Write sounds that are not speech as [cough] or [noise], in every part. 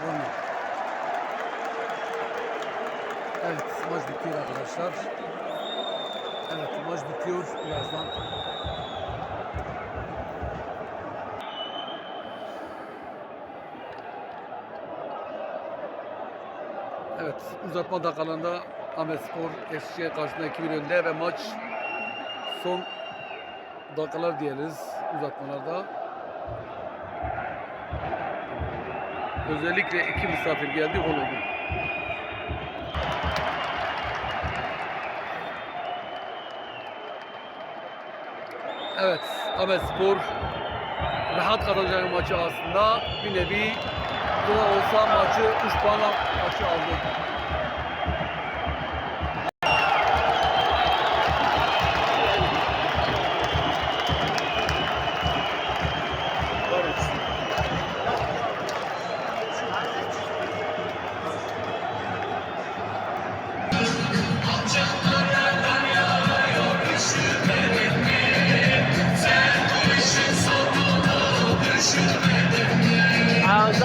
Korner. Evet maç bitiyor arkadaşlar. Evet maç bitiyor birazdan. Evet uzatma dakikalarında Ahmet Spor Eskişehir karşısında 2-1 önde ve maç son dakikalar diyelim uzatmalarda. Özellikle iki misafir geldi gol oldu. Evet Ahmet Spor rahat kazanacağı maçı aslında bir nevi dua olsa maçı 3 puanla maçı aldı.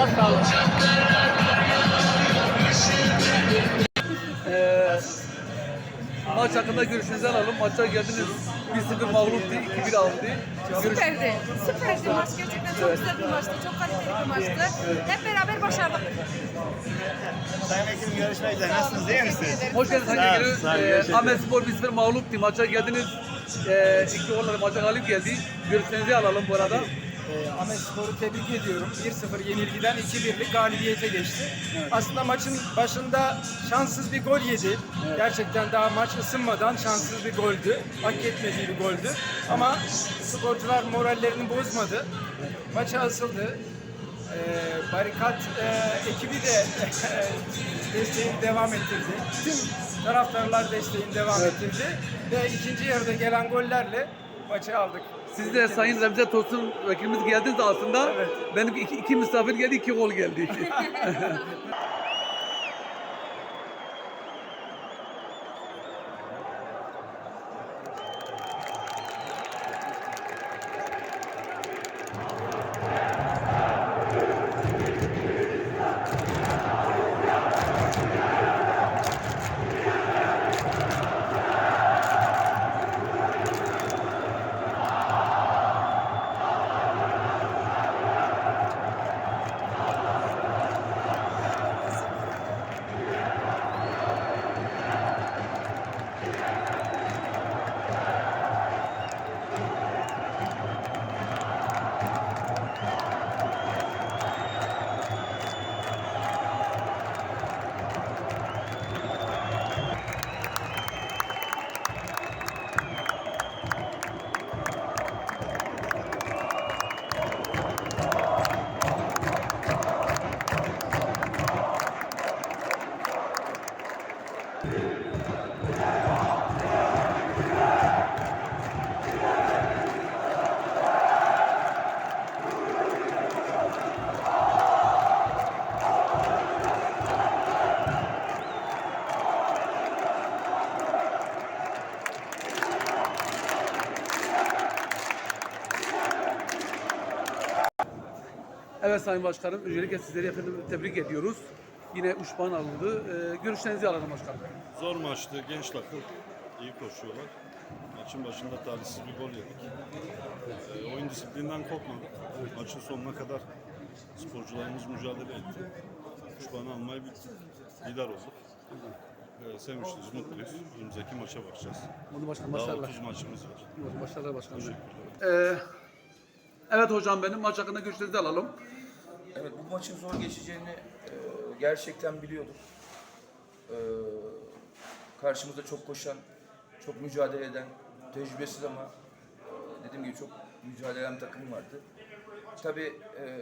Ağzına sağlık. Ee, maç hakkında görüşünüzü alalım. Maça geldiniz 1-0 mağluptu, 2-1 aldı. Görüş... Süperdi. Süperdi maç gerçekten çok güzel bir maçtı. Çok kaliteli bir maçtı. Hep beraber başardık. Sayın Vekilim görüşmek üzere. Nasılsınız? İyi misiniz? Hoş geldiniz Sayın Sağ Vekilim. sağ Ee. Ahmet Spor 1-0 mağluptu. Maça geldiniz. Ee, iki golle maça galip geldi. Görüşlerinizi alalım bu arada. Ee, Ahmet Spor'u tebrik ediyorum. 1-0 yenilgiden 2-1'lik galibiyete geçti. Aslında maçın başında şanssız bir gol yedi. Gerçekten daha maç ısınmadan şanssız bir goldü. Hak etmediği bir goldü. Ama sporcular morallerini bozmadı. Maça asıldı. Ee, barikat e, ekibi de [laughs] desteğini devam ettirdi. Tüm taraftarlar desteğini devam ettirdi. Ve ikinci yarıda gelen gollerle maçı aldık. Siz de Sayın Remzi Tosun vekilimiz geldiniz aslında. Evet. Benim iki, iki misafir geldi, iki gol geldi. [laughs] evet Sayın Başkanım, öncelikle sizleri efendim tebrik ediyoruz. Yine 3 puan alındı. Ee, görüşlerinizi alalım başkanım. Zor maçtı. Genç takım. iyi koşuyorlar. Maçın başında talihsiz bir gol yedik. Ee, oyun disiplinden kopmadık. Maçın sonuna kadar sporcularımız mücadele etti. 3 puan almayı bildik. Lider olduk. Ee, sevinçliyiz, mutluyuz. Önümüzdeki maça bakacağız. Bunu başkanım Daha başarılar. 30 maçımız var. Başarılar başkanım. Ee, evet hocam benim maç hakkında görüşlerinizi alalım. Evet bu maçın zor geçeceğini e, gerçekten biliyorduk. E, karşımızda çok koşan, çok mücadele eden, tecrübesiz ama e, dediğim gibi çok mücadele eden takım vardı. Tabii e,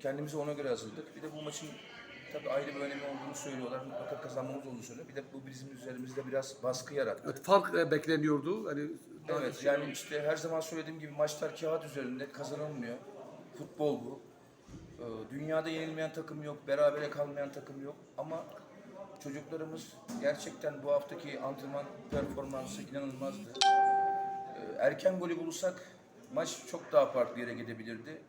kendimizi ona göre hazırladık. Bir de bu maçın tabii ayrı bir önemi olduğunu söylüyorlar. Mutlaka kazanmamız olduğunu söylüyor. Bir de bu bizim üzerimizde biraz baskı yarattı. Evet, fark e, bekleniyordu. Hani Evet yani işte her zaman söylediğim gibi maçlar kağıt üzerinde kazanılmıyor. Futbol bu. Ee, Dünyada yenilmeyen takım yok, berabere kalmayan takım yok ama çocuklarımız gerçekten bu haftaki antrenman performansı inanılmazdı. Ee, Erken golü bulursak maç çok daha farklı yere gidebilirdi.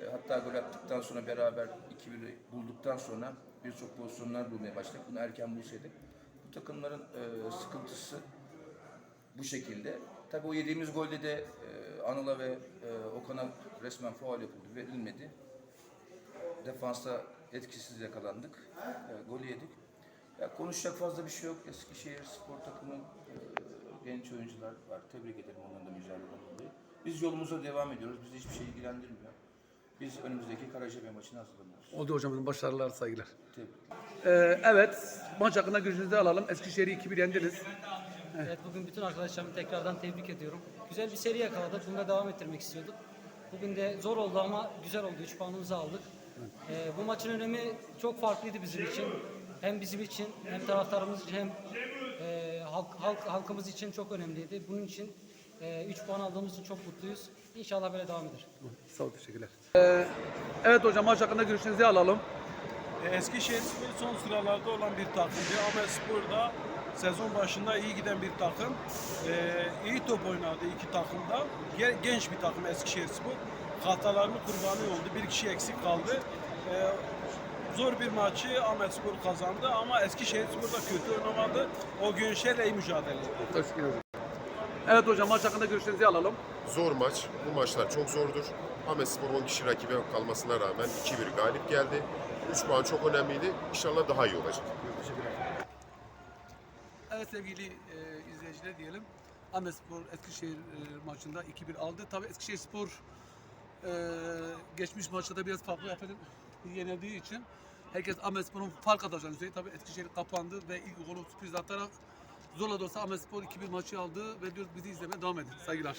Ee, hatta gol attıktan sonra beraber 2-1'i bulduktan sonra birçok pozisyonlar bulmaya başladık. Bunu erken bulsaydık. Bu takımların e, sıkıntısı bu şekilde. Tabii o yediğimiz golde de e, Anıl'a ve e, Okan'a resmen faul yapıldı, verilmedi. Defansta etkisiz yakalandık. E, golü yedik. Ya konuşacak fazla bir şey yok. Eskişehir spor takımı e, genç oyuncular var. Tebrik ederim onların da mücadeleden dolayı. Biz yolumuza devam ediyoruz. Bizi hiçbir şey ilgilendirmiyor. Biz önümüzdeki Karacabey maçına hazırlanıyoruz. Oldu hocamızın başarılar, saygılar. Tebrikler. Ee, evet, maç hakkında görüşünüzü alalım. Eskişehir'i 2-1 yendiniz. Evet bugün bütün arkadaşlarımı tekrardan tebrik ediyorum. Güzel bir seri yakaladık. Bunu da devam ettirmek istiyorduk. Bugün de zor oldu ama güzel oldu. 3 puanımızı aldık. Ee, bu maçın önemi çok farklıydı bizim için. Hem bizim için hem taraftarımız için hem e, halk, halk, halkımız için çok önemliydi. Bunun için 3 puan aldığımız için çok mutluyuz. İnşallah böyle devam eder. Sağ ol, teşekkürler. Ee, evet hocam, maç hakkında görüşünüzü alalım. Eskişehirspor son sıralarda olan bir takımdı. Ahmet Spor da sezon başında iyi giden bir takım. Ee, iyi top oynadı iki takımda. Ge- Genç bir takım Eskişehirspor. Hatalarının kurbanı oldu. Bir kişi eksik kaldı. Ee, zor bir maçı Ahmet Spor kazandı ama Eskişehirspor da kötü oynamadı. O gün şeyle iyi mücadele etti. Teşekkür ederim. Evet hocam, maç hakkında görüşünüzü alalım. Zor maç. Bu maçlar çok zordur. Ahmetspor 10 kişi rakibe kalmasına rağmen 2-1 galip geldi. 3 puan çok önemliydi. İnşallah daha iyi olacak. Evet sevgili e, izleyiciler diyelim. Ahmetspor Eskişehir e, maçında 2-1 aldı. Tabii Eskişehir Spor e, geçmiş maçta da biraz farklı efendim yenildiği için herkes Ahmetspor'un fark atacağını söyledi. Tabii Eskişehir kapandı ve ilk golü sürpriz atarak zorla da olsa Ahmetspor 2-1 maçı aldı ve diyoruz bizi izlemeye devam edin. Saygılar.